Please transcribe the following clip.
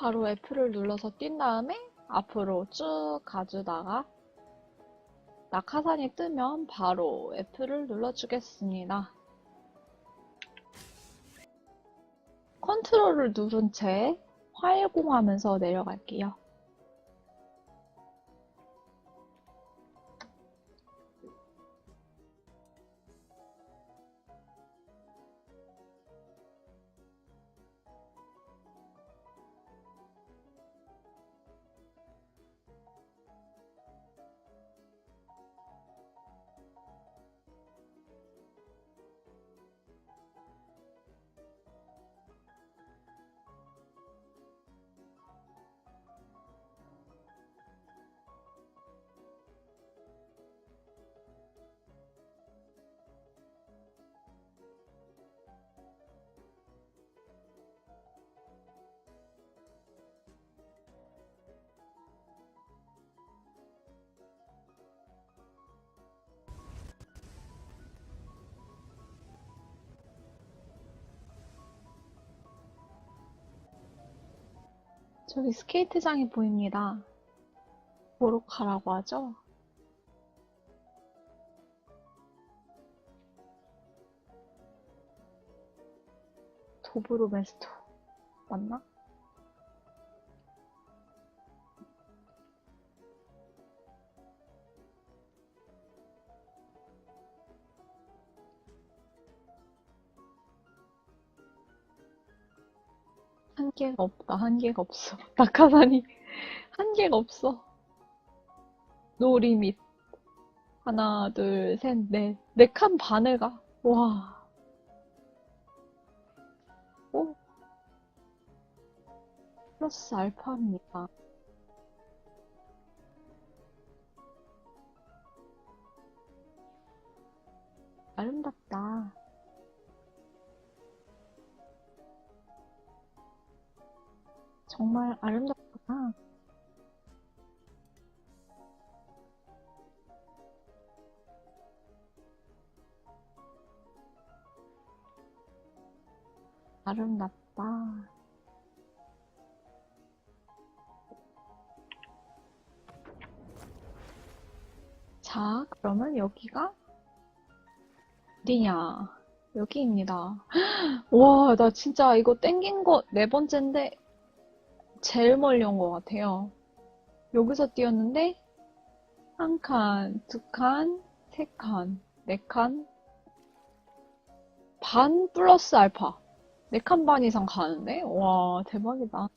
바로 F를 눌러서 뛴 다음에 앞으로 쭉 가주다가 낙하산이 뜨면 바로 F를 눌러주겠습니다. 컨트롤을 누른 채 활공하면서 내려갈게요. 저기 스케이트장이 보입니다. 보러 가라고 하죠? 도브로메스토 맞나? 한계가 없다. 한계가 없어. 낙하산이 한계가 없어. 노 리밋. 하나, 둘, 셋, 넷. 네 칸 반을 가. 와. 오. 플러스 알파입니다. 정말 아름답구나. 아름답다. 자, 그러면 여기가 어디냐? 여기입니다. 와, 나 진짜 이거 땡긴 거 네 번째인데 제일 멀리 온 것 같아요. 여기서 뛰었는데 한 칸, 두 칸, 세 칸, 네 칸, 반 플러스 알파. 네 칸 반 이상 가는데? 와, 대박이다.